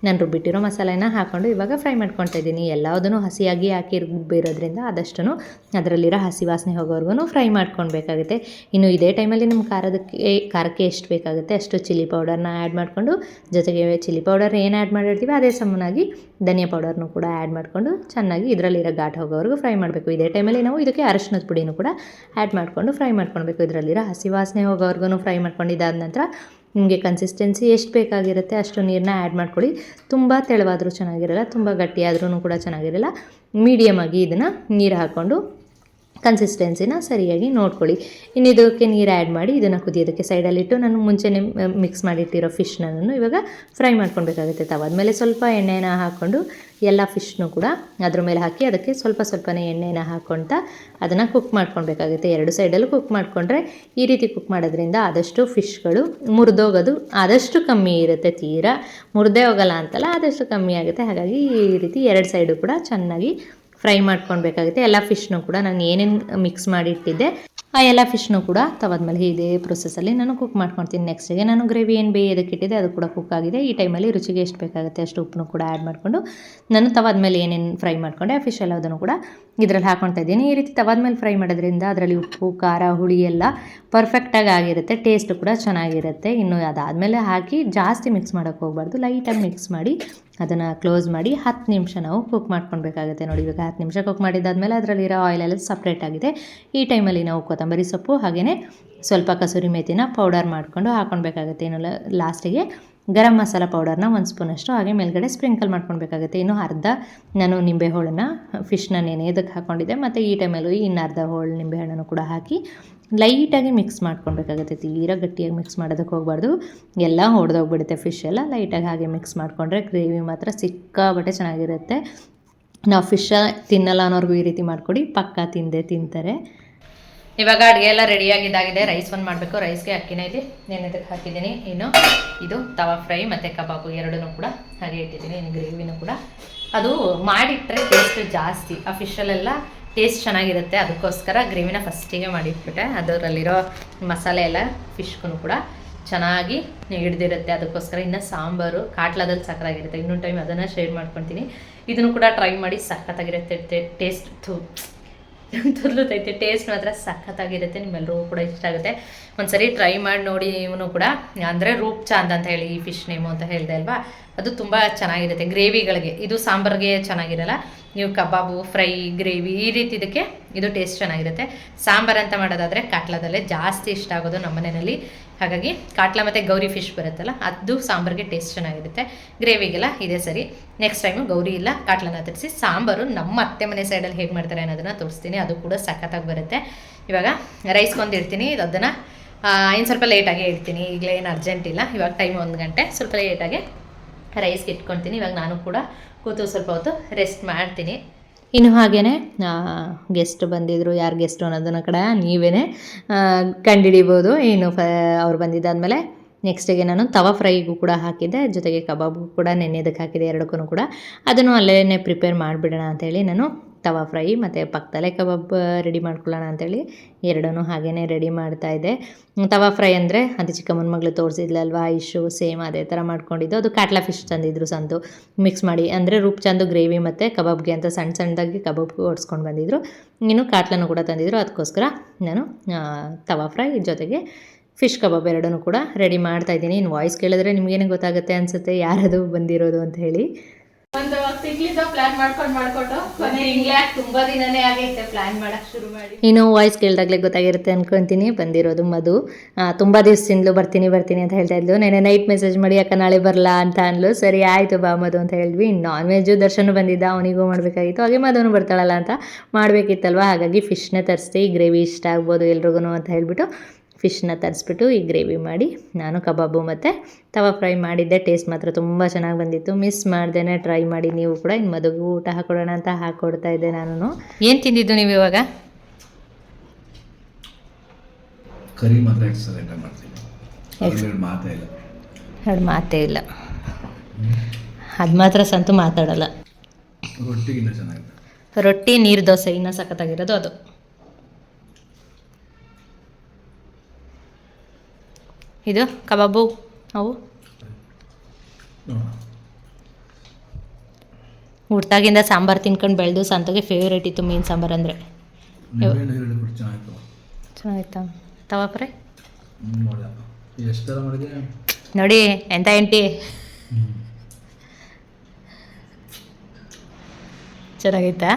ನಾನು ರುಬ್ಬಿಟ್ಟಿರೋ ಮಸಾಲೆನ ಹಾಕ್ಕೊಂಡು ಇವಾಗ ಫ್ರೈ ಮಾಡ್ಕೊತಾ ಇದ್ದೀನಿ. ಎಲ್ಲದನ್ನು ಹಸಿಯಾಗಿ ಹಾಕಿ ರುಬ್ಬಿರೋದ್ರಿಂದ ಆದಷ್ಟು ಅದರಲ್ಲಿರೋ ಹಸಿ ವಾಸನೆ ಹೋಗೋವರೆಗೂ ಫ್ರೈ ಮಾಡ್ಕೊಳ್ಬೇಕಾಗುತ್ತೆ. ಇನ್ನು ಇದೇ ಟೈಮಲ್ಲಿ ನಮ್ಮ ಖಾರದಕ್ಕೆ, ಖಾರಕ್ಕೆ ಎಷ್ಟು ಬೇಕಾಗುತ್ತೆ ಅಷ್ಟು ಚಿಲ್ಲಿ ಪೌಡರ್ನ ಆ್ಯಡ್ ಮಾಡಿಕೊಂಡು, ಜೊತೆಗೆ ಚಿಲ್ಲಿ ಪೌಡರ್ ಏನು ಆ್ಯಡ್ ಮಾಡಿರ್ತೀವಿ ಅದೇ ಸಮನಾಗಿ ಧನಿಯಾ ಪೌಡರ್ನು ಕೂಡ ಆ್ಯಡ್ ಮಾಡಿಕೊಂಡು ಚೆನ್ನಾಗಿ ಇದರಲ್ಲಿರೋ ಘಾಟ್ ಹೋಗೋವರೆಗೂ ಫ್ರೈ ಮಾಡಬೇಕು. ಇದೇ ಟೈಮಲ್ಲಿ ನಾವು ಇದಕ್ಕೆ ಅರಶಿನದ ಪುಡಿನೂ ಕೂಡ ಆ್ಯಡ್ ಮಾಡಿಕೊಂಡು ಫ್ರೈ ಮಾಡ್ಕೊಳ್ಬೇಕು. ಇದರಲ್ಲಿರೋ ಹಸಿ ವಾಸನೆ ಹೋಗೋವರೆಗೂ ಫ್ರೈ ಮಾಡ್ಕೊಂಡಿದ್ದಾದ ನಂತರ ನಿಮಗೆ ಕನ್ಸಿಸ್ಟೆನ್ಸಿ ಎಷ್ಟು ಬೇಕಾಗಿರುತ್ತೆ ಅಷ್ಟು ನೀರನ್ನ ಆ್ಯಡ್ ಮಾಡ್ಕೊಳ್ಳಿ. ತುಂಬ ತೆಳುವಾದರೂ ಚೆನ್ನಾಗಿರಲ್ಲ, ತುಂಬ ಗಟ್ಟಿಯಾದ್ರೂ ಕೂಡ ಚೆನ್ನಾಗಿರಲ್ಲ. ಮೀಡಿಯಮ್ ಆಗಿ ಇದನ್ನು ನೀರು ಹಾಕ್ಕೊಂಡು ಕನ್ಸಿಸ್ಟೆನ್ಸಿನ ಸರಿಯಾಗಿ ನೋಡ್ಕೊಳ್ಳಿ. ಇನ್ನು ಇದಕ್ಕೆ ನೀರು ಆ್ಯಡ್ ಮಾಡಿ ಇದನ್ನು ಕುದಿಯೋದಕ್ಕೆ ಸೈಡಲ್ಲಿಟ್ಟು ನಾನು ಮುಂಚೆನೇ ಮಿಕ್ಸ್ ಮಾಡಿಟ್ಟಿರೋ ಫಿಶ್ನ ನಾನು ಇವಾಗ ಫ್ರೈ ಮಾಡ್ಕೊಳ್ಬೇಕಾಗುತ್ತೆ. ತವಾದ ಮೇಲೆ ಸ್ವಲ್ಪ ಎಣ್ಣೆನ ಹಾಕ್ಕೊಂಡು ಎಲ್ಲ ಫಿಶ್ನು ಕೂಡ ಅದ್ರ ಮೇಲೆ ಹಾಕಿ ಅದಕ್ಕೆ ಸ್ವಲ್ಪ ಸ್ವಲ್ಪನೇ ಎಣ್ಣೆನ ಹಾಕ್ಕೊಳ್ತಾ ಅದನ್ನು ಕುಕ್ ಮಾಡ್ಕೊಳ್ಬೇಕಾಗುತ್ತೆ ಎರಡು ಸೈಡಲ್ಲೂ ಕುಕ್ ಮಾಡಿಕೊಂಡ್ರೆ ಈ ರೀತಿ ಕುಕ್ ಮಾಡೋದ್ರಿಂದ ಆದಷ್ಟು ಫಿಶ್ಗಳು ಮುರಿದೋಗೋದು ಆದಷ್ಟು ಕಮ್ಮಿ ಇರುತ್ತೆ ತೀರಾ. ಮುರಿದೇ ಹೋಗಲ್ಲ ಅಂತಲ್ಲ, ಆದಷ್ಟು ಕಮ್ಮಿ ಆಗುತ್ತೆ. ಹಾಗಾಗಿ ಈ ರೀತಿ ಎರಡು ಸೈಡು ಕೂಡ ಚೆನ್ನಾಗಿ ಫ್ರೈ ಮಾಡ್ಕೊಳ್ಬೇಕಾಗುತ್ತೆ ಎಲ್ಲ ಫಿಶ್ನು ಕೂಡ ನಾನು ಏನೇನು ಮಿಕ್ಸ್ ಮಾಡಿಟ್ಟಿದ್ದೆ ಆ ಎಲ್ಲ ಫಿಶ್ನು ಕೂಡ ತವಾದ್ಮೇಲೆ ಇದೇ ಪ್ರೊಸೆಸಲ್ಲಿ ನಾನು ಕುಕ್ ಮಾಡ್ಕೊಳ್ತೀನಿ ನೆಕ್ಸ್ಟಿಗೆ ನಾನು ಗ್ರೇವಿ ಏನು ಬೇಯೋದಕ್ಕೆ ಇಟ್ಟಿದೆ ಅದು ಕೂಡ ಕುಕ್ ಆಗಿದೆ. ಈ ಟೈಮಲ್ಲಿ ರುಚಿಗೆ ಎಷ್ಟು ಬೇಕಾಗುತ್ತೆ ಅಷ್ಟು ಉಪ್ಪನ್ನು ಕೂಡ ಆ್ಯಡ್ ಮಾಡಿಕೊಂಡು ನಾನು ತವಾದ್ಮೇಲೆ ಏನೇನು ಫ್ರೈ ಮಾಡಿಕೊಂಡೆ ಆ ಫಿಶ್ ಎಲ್ಲದನ್ನು ಕೂಡ ಇದರಲ್ಲಿ ಹಾಕ್ಕೊಳ್ತಾ ಇದ್ದೀನಿ. ಈ ರೀತಿ ತವಾದ ಮೇಲೆ ಫ್ರೈ ಮಾಡೋದ್ರಿಂದ ಅದರಲ್ಲಿ ಉಪ್ಪು, ಖಾರ, ಹುಳಿ ಎಲ್ಲ ಪರ್ಫೆಕ್ಟಾಗಿ ಆಗಿರುತ್ತೆ. ಟೇಸ್ಟ್ ಕೂಡ ಚೆನ್ನಾಗಿರುತ್ತೆ. ಇನ್ನು ಅದಾದಮೇಲೆ ಹಾಕಿ ಜಾಸ್ತಿ ಮಿಕ್ಸ್ ಮಾಡೋಕ್ಕೆ ಹೋಗ್ಬಾರ್ದು. ಲೈಟಾಗಿ ಮಿಕ್ಸ್ ಮಾಡಿ ಅದನ್ನು ಕ್ಲೋಸ್ ಮಾಡಿ ಹತ್ತು ನಿಮಿಷ ನಾವು ಕುಕ್ ಮಾಡ್ಕೊಳ್ಬೇಕಾಗುತ್ತೆ. ನೋಡಿ, ಇವಾಗ ಹತ್ತು ನಿಮಿಷ ಕುಕ್ ಮಾಡಿದ್ದಾದಮೇಲೆ ಅದರಲ್ಲಿರೋ ಆಯಿಲ್ ಎಲ್ಲ ಸಪ್ರೇಟ್ ಆಗಿದೆ. ಈ ಟೈಮಲ್ಲಿ ನಾವು ಕೊತ್ತಂಬರಿ ಸೊಪ್ಪು ಹಾಗೆಯೇ ಸ್ವಲ್ಪ ಕಸೂರಿ ಮೇಥಿನ ಪೌಡರ್ ಮಾಡಿಕೊಂಡು ಹಾಕ್ಕೊಳ್ಬೇಕಾಗುತ್ತೆ ಇನ್ನು ಲಾಸ್ಟಿಗೆ ಗರಂ ಮಸಾಲ ಪೌಡರ್ನ ಒಂದು ಸ್ಪೂನಷ್ಟು ಹಾಗೆ ಮೇಲ್ಗಡೆ ಸ್ಪ್ರಿಂಕಲ್ ಮಾಡ್ಕೊಳ್ಬೇಕಾಗುತ್ತೆ ಇನ್ನು ಅರ್ಧ ನಾನು ನಿಂಬೆ ಹೋಳನ್ನ ಫಿಶ್ನ ನೆನೆಯೋದಕ್ಕೆ ಹಾಕ್ಕೊಂಡಿದ್ದೆ ಮತ್ತು ಈ ಟೈಮಲ್ಲಿ ಇನ್ನು ಅರ್ಧ ಹೋಳು ನಿಂಬೆ ಹಣ್ಣನ್ನು ಕೂಡ ಹಾಕಿ ಲೈಟಾಗಿ ಮಿಕ್ಸ್ ಮಾಡ್ಕೊಳ್ಬೇಕಾಗುತ್ತೆ ತೀರಾ ಗಟ್ಟಿಯಾಗಿ ಮಿಕ್ಸ್ ಮಾಡೋದಕ್ಕೆ ಹೋಗಬಾರ್ದು. ಎಲ್ಲ ಹೊಡೆದೋಗ್ಬಿಡುತ್ತೆ ಫಿಶ್ ಎಲ್ಲ. ಲೈಟಾಗಿ ಹಾಗೆ ಮಿಕ್ಸ್ ಮಾಡಿಕೊಂಡ್ರೆ ಗ್ರೇವಿ ಮಾತ್ರ ಸಿಕ್ಕಾಬಟ್ಟೆ ಚೆನ್ನಾಗಿರುತ್ತೆ. ನಾವು ಫಿಶ ತಿನ್ನಲ್ಲ ಅನ್ನೋರ್ಗು ಈ ರೀತಿ ಮಾಡಿಕೊಡಿ. ಪಕ್ಕ ತಿಂದೆ ತಿಂತಾರೆ. ಇವಾಗ ಅಡುಗೆ ಎಲ್ಲ ರೆಡಿಯಾಗಿದ್ದಾಗಿದೆ ರೈಸ್ ಒಂದು ಮಾಡಬೇಕು. ರೈಸ್ಗೆ ಅಕ್ಕಿನ ಇಲ್ಲಿ ನೆನೆದಕ್ಕೆ ಹಾಕಿದ್ದೀನಿ. ಇನ್ನು ಇದು ತವಾ ಫ್ರೈ ಮತ್ತು ಕಬಾಬು ಎರಡೂ ಕೂಡ ಹಾಗೆ ಇಟ್ಟಿದ್ದೀನಿ. ಇನ್ನು ಗ್ರೇವಿನೂ ಕೂಡ. ಅದು ಮಾಡಿಟ್ರೆ ಟೇಸ್ಟ್ ಜಾಸ್ತಿ. ಆ ಫಿಶಲ್ಲೆಲ್ಲ ಟೇಸ್ಟ್ ಚೆನ್ನಾಗಿರುತ್ತೆ. ಅದಕ್ಕೋಸ್ಕರ ಗ್ರೇವಿನ ಫಸ್ಟಿಗೆ ಮಾಡಿಟ್ಬಿಟ್ಟೆ. ಅದರಲ್ಲಿರೋ ಮಸಾಲೆ ಎಲ್ಲ ಫಿಶ್ಗೂ ಕೂಡ ಚೆನ್ನಾಗಿ ಹಿಡ್ದಿರುತ್ತೆ. ಅದಕ್ಕೋಸ್ಕರ ಇನ್ನು ಸಾಂಬಾರು, ಕಾಟ್ಲಾದಲ್ಲಿ ಸಕ್ಕರಾಗಿರುತ್ತೆ ಇನ್ನೊಂದು ಟೈಮ್ ಅದನ್ನು ಶೇರ್ ಮಾಡ್ಕೊತೀನಿ. ಇದನ್ನು ಕೂಡ ಟ್ರೈ ಮಾಡಿ ಸಖತ್ತಾಗಿರುತ್ತೆ ಟೇಸ್ಟ್ ಥೂ ತುರ್ಲುತ್ತೈತೆ ಟೇಸ್ಟ್ ಮಾತ್ರ ಸಖತ್ತಾಗಿರುತ್ತೆ. ನಿಮ್ಮೆಲ್ಲರಿಗೂ ಕೂಡ ಇಷ್ಟ ಆಗುತ್ತೆ. ಒಂದ್ಸರಿ ಟ್ರೈ ಮಾಡಿ ನೋಡಿ ಇವನು ಕೂಡ. ಅಂದರೆ ರೂಪ್ ಚಾಂದ್ ಅಂತ ಹೇಳಿ ಈ ಫಿಶ್ ನೇಮು ಅಂತ ಹೇಳಿದೆ ಅಲ್ವಾ? ಅದು ತುಂಬ ಚೆನ್ನಾಗಿರುತ್ತೆ. ಗ್ರೇವಿಗಳಿಗೆ ಇದು ಸಾಂಬಾರಿಗೆ ಚೆನ್ನಾಗಿರಲ್ಲ. ನೀವು ಕಬಾಬು, ಫ್ರೈ, ಗ್ರೇವಿ ಈ ರೀತಿ ಇದಕ್ಕೆ ಇದು ಟೇಸ್ಟ್ ಚೆನ್ನಾಗಿರುತ್ತೆ. ಸಾಂಬಾರು ಅಂತ ಮಾಡೋದಾದರೆ ಕಾಟ್ಲದಲ್ಲೇ ಜಾಸ್ತಿ ಇಷ್ಟ ಆಗೋದು ನಮ್ಮ ಮನೆಯಲ್ಲಿ. ಹಾಗಾಗಿ ಕಾಟ್ಲ ಮತ್ತು ಗೌರಿ ಫಿಶ್ ಬರುತ್ತಲ್ಲ, ಅದು ಸಾಂಬಾರಿಗೆ ಟೇಸ್ಟ್ ಚೆನ್ನಾಗಿರುತ್ತೆ. ಗ್ರೇವಿಗೆಲ್ಲ ಇದೇ ಸರಿ. ನೆಕ್ಸ್ಟ್ ಟೈಮು ಗೌರಿ ಇಲ್ಲ, ಕಾಟ್ಲನ್ನ ತರಿಸಿ. ಸಾಂಬಾರು ನಮ್ಮ ಅತ್ತೆ ಮನೆ ಸೈಡಲ್ಲಿ ಹೇಗೆ ಮಾಡ್ತಾರೆ ಅನ್ನೋದನ್ನು ತೋರಿಸ್ತೀನಿ. ಅದು ಕೂಡ ಸಖತ್ತಾಗಿ ಬರುತ್ತೆ. ಇವಾಗ ರೈಸ್ಗೊಂದಿರ್ತೀನಿ ಅದನ್ನು ಇನ್ನು ಸ್ವಲ್ಪ ಲೇಟಾಗಿ ಇಡ್ತೀನಿ. ಈಗಲೇ ಏನು ಅರ್ಜೆಂಟ್ ಇಲ್ಲ. ಇವಾಗ ಟೈಮ್ ಒಂದು ಗಂಟೆ, ಸ್ವಲ್ಪ ಲೇಟಾಗಿ ರೈಸ್ಗೆ ಇಟ್ಕೊಳ್ತೀನಿ ಇವಾಗ ನಾನು ಕೂಡ ಕೂತು ಸ್ವಲ್ಪ ಹೊತ್ತು ರೆಸ್ಟ್ ಮಾಡ್ತೀನಿ. ಇನ್ನು ಹಾಗೇ ಗೆಸ್ಟ್ ಬಂದಿದ್ದರು ಯಾರು ಗೆಸ್ಟು ಅನ್ನೋದನ್ನು ಕಡೆ ನೀವೇ ಕಂಡುಹಿಡಿಬೋದು ಇನ್ನು ಫ, ಅವ್ರು ಬಂದಿದ್ದಾದಮೇಲೆ ನೆಕ್ಸ್ಟಿಗೆ ನಾನು ತವಾ ಫ್ರೈಗೂ ಕೂಡ ಹಾಕಿದ್ದೆ. ಜೊತೆಗೆ ಕಬಾಬ್ಗೂ ಕೂಡ ನೆನೆಯೋದಕ್ಕೆ ಹಾಕಿದೆ ಎರಡಕ್ಕೂ ಕೂಡ. ಅದನ್ನು ಅಲ್ಲೇ ಪ್ರಿಪೇರ್ ಮಾಡಿಬಿಡೋಣ ಅಂತೇಳಿ ನಾನು ತವಾ ಫ್ರೈ ಮತ್ತು ಪಕ್ಕದಲ್ಲೇ ಕಬಾಬ್ ರೆಡಿ ಮಾಡ್ಕೊಳ್ಳೋಣ ಅಂತೇಳಿ. ಎರಡನ್ನೂ ಹಾಗೇ ರೆಡಿ ಮಾಡ್ತಾ ಇದ್ದೆ ತವಾ ಫ್ರೈ ಅಂದರೆ ಅದು ಚಿಕ್ಕಮ್ಮನ ಮಗಳು ತೋರಿಸಿದ್ಲಲ್ವಾ ಇಶು ಸೇಮ್ ಅದೇ ಥರ ಮಾಡ್ಕೊಂಡಿದ್ದು. ಅದು ಕಾಟ್ಲಾ ಫಿಶ್ ತಂದಿದ್ರು ಸಂತು ಮಿಕ್ಸ್ ಮಾಡಿ ಅಂದರೆ ರೂಪ್ ಚಂದು ಗ್ರೇವಿ ಮತ್ತು ಕಬಾಬ್ಗೆ ಅಂತ ಸಣ್ಣ ಸಣ್ಣದಾಗಿ ಕಬಾಬ್ ಓಡಿಸ್ಕೊಂಡು ಬಂದಿದ್ರು. ಇನ್ನು ಕಾಟ್ಲನ್ನು ಕೂಡ ತಂದಿದ್ರು. ಅದಕ್ಕೋಸ್ಕರ ನಾನು ತವಾ ಫ್ರೈ ಜೊತೆಗೆ ಫಿಶ್ ಕಬಾಬ್ ಎರಡನ್ನೂ ಕೂಡ ರೆಡಿ ಮಾಡ್ತಾ ಇದ್ದೀನಿ. ಇನ್ನು ವಾಯ್ಸ್ ಕೇಳಿದ್ರೆ ನಿಮಗೇನೇ ಗೊತ್ತಾಗುತ್ತೆ ಅನಿಸುತ್ತೆ? ಯಾರದು ಬಂದಿರೋದು ಅಂತ ಹೇಳಿ. ಒಂದು ತಿಂಗಳಿಂದ ಪ್ಲಾನ್ ಮಾಡ್ಕೊಂಡು ಮಾಡ್ಕೊಂಡು ಕೊನೆ ತುಂಬಾ ದಿನನೇ ಆಗೈತೆ ಪ್ಲಾನ್ ಮಾಡಕ್ ಶುರು ಮಾಡಿ. ಇನ್ನು ವಾಯ್ಸ್ ಕೇಳ್ದಾಗ್ಲೇ ಗೊತ್ತಾಗಿರುತ್ತೆ ಅನ್ಕೊಂತೀನಿ, ಬಂದಿರೋದು ಮಧು. ತುಂಬಾ ದಿವಸದಿಂದಲೂ ಬರ್ತೀನಿ ಬರ್ತೀನಿ ಅಂತ ಹೇಳ್ತಾ ಇದ್ಲು. ನೆನೆ ನೈಟ್ ಮೆಸೇಜ್ ಮಾಡಿ, ಅಕ್ಕ ನಾಳೆ ಬರಲ್ಲ ಅಂತ ಅನ್ಲು ಸರಿ, ಆಯ್ತು ಬಾ ಮಧು ಅಂತ ಹೇಳಿದ್ವಿ. ನಾನ್ ವೆಜ್ಜು ದರ್ಶನ ಬಂದಿದ್ದ, ಅವನಿಗೂ ಮಾಡಬೇಕಾಗಿತ್ತು. ಹಾಗೆ ಮಧುನು ಬರ್ತಾಳಲ್ಲ ಅಂತ ಮಾಡಬೇಕಿತ್ತಲ್ವ? ಹಾಗಾಗಿ ಫಿಶ್ನ ತರಿಸ್ದೆ ಗ್ರೇವಿ ಇಷ್ಟ ಆಗ್ಬೋದು ಎಲ್ರಿಗೂ ಅಂತ ಹೇಳ್ಬಿಟ್ಟು ಫಿಶ್ನ ತರಿಸ್ಬಿಟ್ಟು ಈ ಗ್ರೇವಿ ಮಾಡಿ ನಾನು ಕಬಾಬು ಮತ್ತು ತವಾ ಫ್ರೈ ಮಾಡಿದ್ದೆ. ಟೇಸ್ಟ್ ಮಾತ್ರ ತುಂಬ ಚೆನ್ನಾಗಿ ಬಂದಿತ್ತು. ಮಿಸ್ ಮಾಡ್ದೇ ಟ್ರೈ ಮಾಡಿ ನೀವು ಕೂಡ. ಇನ್ನು ಮದುವೆ ಊಟ ಹಾಕೊಡೋಣ ಅಂತ ಹಾಕ್ಕೊಡ್ತಾ ಇದ್ದೆ ನಾನು ಏನು ತಿಂದಿದ್ದು ನೀವು ಇವಾಗ? ಕರಿ ಮಾತ್ರ ಎರಡು ಮಾತೇ ಇಲ್ಲ. ಅದು ಮಾತ್ರ ಸಂತು ಮಾತಾಡಲ್ಲ. ರೊಟ್ಟಿ ನೀರು ದೋಸೆ ಇನ್ನೂ ಸಖತ್ತಾಗಿರೋದು ಅದು. ಇದು ಕಬಾಬು. ಅವು. ಹುಡ್ತಾಗಿಂದ ಹುಟ್ಟಾಗಿಂದ ಸಾಂಬಾರು ತಿನ್ಕೊಂಡು ಬೆಳೆದು ಸಂತಗೆ ಫೇವ್ರೇಟ್ ಇತ್ತು ಮೀನು ಸಾಂಬಾರು ಅಂದರೆ. ನಿಂಬೆಹಣ್ಣು ಈರುಳ್ಳಿ ಚೆನ್ನಾಗಿತ್ತು. ಚೆನ್ನಾಗಿತ್ತಾ? ತವಾ ಫ್ರೈ ಹ್ಮ್, ನೋಡಿದ ಎಷ್ಟು ಥರ ಮಾಡಿದೆ ನೋಡಿ ಎಂತ ಎಂಟಿ. ಚೆನ್ನಾಗೈತಾ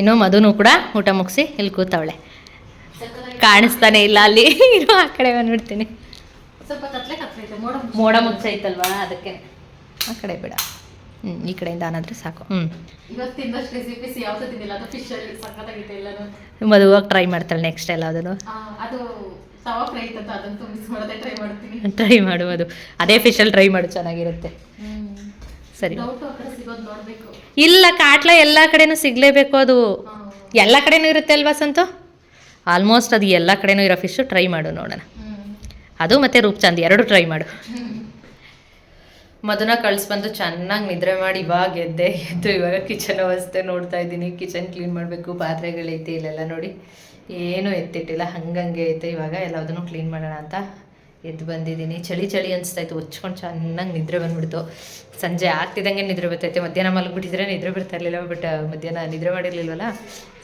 ಇನ್ನು ಮಧುನು ಕೂಡ ಊಟ ಮುಗಿಸಿ ಇಲ್ಲಿ ಕೂತವಳೆ. ಕಾಣಿಸ್ತಾನೆ ಇಲ್ಲ ಅಲ್ಲಿ. ಇರೋ ಆ ಕಡೆ ಬಂದ್ಬಿಡ್ತೀನಿ. ಮೋಡ ಮುಗಿಸೈತಲ್ವಾ ಅದಕ್ಕೆ. ಆ ಕಡೆ ಬೇಡ. ಹ್ಞೂ ಈ ಕಡೆಯಿಂದ ಅನ್ನಾದ್ರೆ ಸಾಕು. ಹ್ಞೂ ಮದುವಾಗಿ ಟ್ರೈ ಮಾಡ್ತಾಳೆ ನೆಕ್ಸ್ಟ್ ಎಲ್ಲ ಅದನ್ನು. ಟ್ರೈ ಮಾಡುವುದು. ಅದೇ ಫಿಶಲ್ ಟ್ರೈ ಮಾಡು ಚೆನ್ನಾಗಿರುತ್ತೆ. ಸರಿ. ಇಲ್ಲ, ಕಾಟ್ಲ ಎಲ್ಲ ಕಡೆನೂ ಸಿಗಲೇಬೇಕು ಅದು. ಎಲ್ಲ ಕಡೆನೂ ಇರುತ್ತೆ ಅಲ್ವಾ ಸಂತು? ಆಲ್ಮೋಸ್ಟ್ ಅದು ಎಲ್ಲ ಕಡೆನೂ ಇರೋ ಫಿಶು ಟ್ರೈ ಮಾಡು ನೋಡೋಣ. ಅದು ಮತ್ತು ರೂಪ್ಚಂದ್ ಎರಡು ಟ್ರೈ ಮಾಡು. ಮಧುನ ಕಳಿಸ್ಬಂದು ಚೆನ್ನಾಗಿ ನಿದ್ರೆ ಮಾಡಿ ಇವಾಗ ಎದ್ದೆ, ಎದ್ದು ಇವಾಗ ಕಿಚನ್ ಅವಸ್ಥೆ ನೋಡ್ತಾ ಇದ್ದೀನಿ. ಕಿಚನ್ ಕ್ಲೀನ್ ಮಾಡಬೇಕು, ಪಾತ್ರೆಗಳೈತೆ ಇಲ್ಲೆಲ್ಲ ನೋಡಿ. ಏನೂ ಎತ್ತಿಟ್ಟಿಲ್ಲ, ಹಂಗಂಗೆ ಐತೆ. ಇವಾಗ ಎಲ್ಲದನ್ನು ಕ್ಲೀನ್ ಮಾಡೋಣ ಅಂತ ಎದ್ದು ಬಂದಿದ್ದೀನಿ. ಚಳಿ ಚಳಿ ಅನಿಸ್ತಾ ಇತ್ತು. ಹೊಚ್ಕೊಂಡು ಚೆನ್ನಾಗಿ ನಿದ್ರೆ ಬಂದ್ಬಿಡ್ತು. ಸಂಜೆ ಆಗ್ತಿದ್ದಂಗೆ ನಿದ್ರೆ ಬರ್ತೈತೆ. ಮಧ್ಯಾಹ್ನ ಮಲಗಿಬಿಟ್ಟಿದ್ರೆ ನಿದ್ರೆ ಬರ್ತಾ ಇರಲಿಲ್ಲ. ಬಟ್ ಮಧ್ಯಾಹ್ನ ನಿದ್ರೆ ಮಾಡಿರಲಿಲ್ವಲ್ಲ?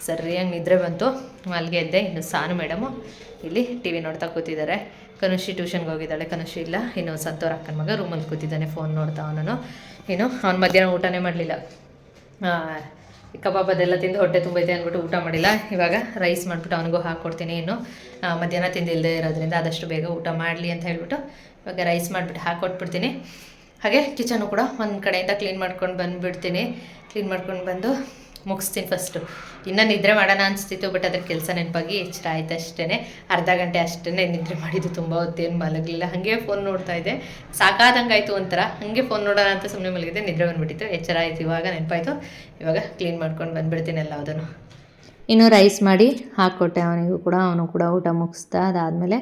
ಸರಿಯಾಗಿ ನಿದ್ರೆ ಬಂತು. ಮಲ್ಗೆ ಎದ್ದೆ. ಇನ್ನು ಸಾನು ಮೇಡಮು ಇಲ್ಲಿ ಟಿ ವಿ ನೋಡ್ತಾ ಕೂತಿದ್ದಾರೆ. ಕನುಷಿ ಟ್ಯೂಷನ್ಗೆ ಹೋಗಿದ್ದಾಳೆ. ಕನುಷಿ ಇಲ್ಲ. ಇನ್ನು ಸಂತೋರ್ ಅಕ್ಕನ ಮಗ ರೂಮಲ್ಲಿ ಕೂತಿದ್ದಾನೆ. ಫೋನ್ ನೋಡ್ತಾ ಅವನು ಇನ್ನು ಅವ್ನು ಮಧ್ಯಾಹ್ನ ಊಟನೇ ಮಾಡಲಿಲ್ಲ. ಕಬಾಬ್ ಅದೆಲ್ಲ ತಿಂದು ಹೊಟ್ಟೆ ತುಂಬೈತೆ ಅಂದ್ಬಿಟ್ಟು ಊಟ ಮಾಡಿಲ್ಲ. ಇವಾಗ ರೈಸ್ ಮಾಡಿಬಿಟ್ಟು ಅವನಿಗೂ ಹಾಕ್ಕೊಡ್ತೀನಿ ಇನ್ನು. ಮಧ್ಯಾಹ್ನ ತಿಂದಿಲ್ಲದೆ ಇರೋದ್ರಿಂದ ಆದಷ್ಟು ಬೇಗ ಊಟ ಮಾಡಲಿ ಅಂತ ಹೇಳ್ಬಿಟ್ಟು ಇವಾಗ ರೈಸ್ ಮಾಡಿಬಿಟ್ಟು ಹಾಕ್ಕೊಟ್ಬಿಡ್ತೀನಿ ಹಾಗೆ ಕಿಚನು ಕೂಡ ಒಂದು ಕಡೆಯಿಂದ ಕ್ಲೀನ್ ಮಾಡ್ಕೊಂಡು ಬಂದುಬಿಡ್ತೀನಿ. ಕ್ಲೀನ್ ಮಾಡ್ಕೊಂಡು ಬಂದು ಮುಗಿಸ್ತೀನಿ ಫಸ್ಟು ಇನ್ನು ನಿದ್ರೆ ಮಾಡೋಣ ಅನಿಸ್ತಿತ್ತು ಬಟ್ ಅದ್ರ ಕೆಲಸ ನೆನಪಾಗಿ ಎಚ್ಚರ ಆಯ್ತು ಅಷ್ಟೇ ಅರ್ಧ ಗಂಟೆ ಅಷ್ಟೇ ನಿದ್ರೆ ಮಾಡಿದ್ದು ತುಂಬ ಹೊತ್ತೇನು ಮಲಗಲಿಲ್ಲ. ಹಾಗೆ ಫೋನ್ ನೋಡ್ತಾ ಇದ್ದೆ. ಸಾಕಾದಂಗೆ ಆಯಿತು ಒಂಥರ. ಹಾಗೆ ಫೋನ್ ನೋಡೋಣ ಅಂತ ಸುಮ್ಮನೆ ಮಲಗಿದ್ದೆ. ನಿದ್ರೆ ಬಂದುಬಿಟ್ಟಿತ್ತು. ಎಚ್ಚರ ಆಯಿತು, ಇವಾಗ ನೆನಪಾಯಿತು. ಇವಾಗ ಕ್ಲೀನ್ ಮಾಡ್ಕೊಂಡು ಬಂದುಬಿಡ್ತೀನಿ ಎಲ್ಲ ಅದನ್ನು ಇನ್ನು ರೈಸ್ ಮಾಡಿ ಹಾಕ್ಕೊಟ್ಟೆ ಅವನಿಗೂ ಕೂಡ, ಅವನು ಕೂಡ ಊಟ ಮುಗಿಸ್ತಾ ಅದಾದಮೇಲೆ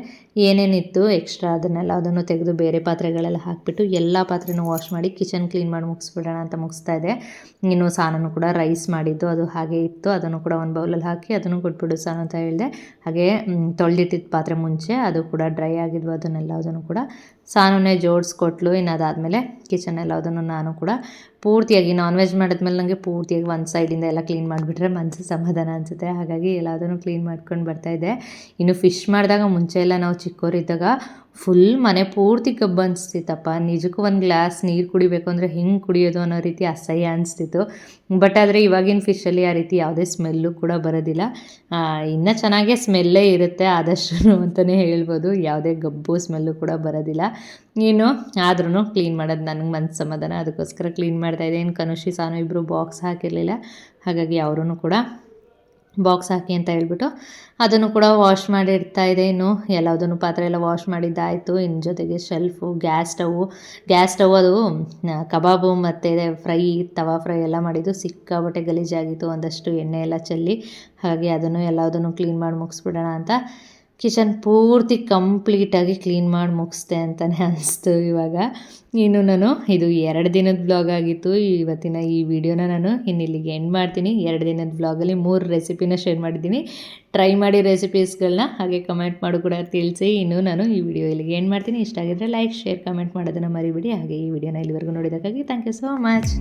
ಏನೇನಿತ್ತು ಎಕ್ಸ್ಟ್ರಾ ಅದನ್ನೆಲ್ಲ ಅದನ್ನು ತೆಗೆದು ಬೇರೆ ಪಾತ್ರೆಗಳೆಲ್ಲ ಹಾಕಿಬಿಟ್ಟು ಎಲ್ಲ ಪಾತ್ರೆನೂ ವಾಶ್ ಮಾಡಿ ಕಿಚನ್ ಕ್ಲೀನ್ ಮಾಡಿ ಮುಗಿಸ್ಬಿಡೋಣ ಅಂತ ಮುಗಿಸ್ತಾ ಇದೆ. ಇನ್ನು ಸಾನನು ಕೂಡ ರೈಸ್ ಮಾಡಿದ್ದು, ಅದು ಹಾಗೆ ಇತ್ತು. ಅದನ್ನು ಕೂಡ ಒಂದು ಬೌಲಲ್ಲಿ ಹಾಕಿ ಅದನ್ನು ಕೊಟ್ಬಿಡು ಸಾನು ಅಂತ ಹೇಳಿದೆ. ಹಾಗೆ ತೊಳ್ದಿಟ್ಟಿದ್ದ ಪಾತ್ರೆ ಮುಂಚೆ ಅದು ಕೂಡ ಡ್ರೈ ಆಗಿದ್ವು. ಅದನ್ನೆಲ್ಲ ಅದನ್ನು ಕೂಡ ಸಾನುನೇ ಜೋಡಿಸ್ಕೊಟ್ಲು ಇನ್ನು ಅದಾದಮೇಲೆ ಕಿಚನ್ ಎಲ್ಲ ಅದನ್ನು ನಾನು ಕೂಡ ಪೂರ್ತಿಯಾಗಿ ನಾನ್ ವೆಜ್ ಮಾಡಿದ್ಮೇಲೆ ನನಗೆ ಪೂರ್ತಿಯಾಗಿ ಒಂದು ಸೈಡಿಂದ ಎಲ್ಲ ಕ್ಲೀನ್ ಮಾಡಿಬಿಟ್ರೆ ಮನಸ್ಸು ಸಮಾಧಾನ ಅನಿಸುತ್ತೆ. ಹಾಗಾಗಿ ಎಲ್ಲದನ್ನು ಕ್ಲೀನ್ ಮಾಡ್ಕೊಂಡು ಬರ್ತಾಯಿದ್ದೆ ಇನ್ನು ಫಿಶ್ ಮಾಡಿದಾಗ ಮುಂಚೆ ಎಲ್ಲ ನಾವು ಚಿಕ್ಕವರಿದ್ದಾಗ ಫುಲ್ ಮನೆ ಪೂರ್ತಿ ಕಬ್ಬು ಅನಿಸ್ತಿತ್ತಪ್ಪ. ನಿಜಕ್ಕೂ ಒಂದು ಗ್ಲಾಸ್ ನೀರು ಕುಡಿಬೇಕು ಅಂದರೆ ಹೆಂಗೆ ಕುಡಿಯೋದು ಅನ್ನೋ ರೀತಿ ಅಸಹ್ಯ ಅನಿಸ್ತಿತ್ತು. ಬಟ್ ಆದರೆ ಇವಾಗಿನ ಫಿಶಲ್ಲಿ ಆ ರೀತಿ ಯಾವುದೇ ಸ್ಮೆಲ್ಲು ಕೂಡ ಬರೋದಿಲ್ಲ. ಇನ್ನೂ ಚೆನ್ನಾಗೇ ಸ್ಮೆಲ್ಲೇ ಇರುತ್ತೆ ಆದಷ್ಟು ಅಂತಲೇ ಹೇಳ್ಬೋದು. ಯಾವುದೇ ಗಬ್ಬು ಸ್ಮೆಲ್ಲು ಕೂಡ ಬರೋದಿಲ್ಲ. ಏನು ಆದ್ರೂ ಕ್ಲೀನ್ ಮಾಡೋದು ನನಗೆ ಮನಸ್ಸು ಸಮಾಧಾನ. ಅದಕ್ಕೋಸ್ಕರ ಕ್ಲೀನ್ ಮಾಡ್ತಾಯಿದ್ದೆ ಇನ್ನು ಕನುಷಿ ಸಾನು ಇಬ್ಬರು ಬಾಕ್ಸ್ ಹಾಕಿರಲಿಲ್ಲ. ಹಾಗಾಗಿ ಅವರೂ ಕೂಡ ಬಾಕ್ಸ್ ಹಾಕಿ ಅಂತ ಹೇಳ್ಬಿಟ್ಟು ಅದನ್ನು ಕೂಡ ವಾಶ್ ಮಾಡಿ ಇಡ್ತಾ ಇದೆ ಇನ್ನು ಎಲ್ಲದನ್ನು ಪಾತ್ರೆ ಎಲ್ಲ ವಾಶ್ ಮಾಡಿದ್ದಾಯಿತು. ಇನ್ನು ಜೊತೆಗೆ shelf gas stove gas stove ಅದು ಕಬಾಬು ಮತ್ತು ಫ್ರೈ, ತವಾ ಫ್ರೈ ಎಲ್ಲ ಮಾಡಿದ್ದು. ಸಿಕ್ಕಾಬಟ್ಟೆ ಗಲೀಜಾಗಿತ್ತು, ಒಂದಷ್ಟು ಎಣ್ಣೆ ಎಲ್ಲ ಚೆಲ್ಲಿ, ಹಾಗೆ ಅದನ್ನು ಎಲ್ಲದನ್ನು ಕ್ಲೀನ್ ಮಾಡಿ ಮುಗಿಸ್ಬಿಡೋಣ ಅಂತ ಕಿಚನ್ ಪೂರ್ತಿ ಕಂಪ್ಲೀಟಾಗಿ ಕ್ಲೀನ್ ಮಾಡಿ ಮುಗಿಸ್ದೆ ಅಂತಲೇ ಅನಿಸ್ತು ಇವಾಗ. ಇನ್ನು ನಾನು ಇದು ಎರಡು ದಿನದ ಬ್ಲಾಗ್ ಆಗಿತ್ತು. ಇವತ್ತಿನ ಈ ವಿಡಿಯೋನ ನಾನು ಇನ್ನಿಲ್ಲಿಗೆ ಎಂಡ್ ಮಾಡ್ತೀನಿ. ಎರಡು ದಿನದ ಬ್ಲಾಗಲ್ಲಿ ಮೂರು ರೆಸಿಪಿನ ಶೇರ್ ಮಾಡಿದ್ದೀನಿ. ಟ್ರೈ ಮಾಡಿ ರೆಸಿಪೀಸ್ಗಳನ್ನ ಹಾಗೆ ಕಮೆಂಟ್ ಮಾಡು ಕೂಡ ತಿಳಿಸಿ. ಇನ್ನು ನಾನು ಈ ವಿಡಿಯೋ ಇಲ್ಲಿಗೆ ಎಂಡ್ ಮಾಡ್ತೀನಿ. ಇಷ್ಟ ಆಗಿದ್ರೆ ಲೈಕ್ ಶೇರ್ ಕಮೆಂಟ್ ಮಾಡೋದನ್ನು ಮರಿಬೇಡಿ. ಹಾಗೆ ಈ ವಿಡಿಯೋನ ಇಲ್ಲಿವರೆಗೂ ನೋಡಿದ್ದಕ್ಕಾಗಿ ಥ್ಯಾಂಕ್ ಯು ಸೋ ಮಚ್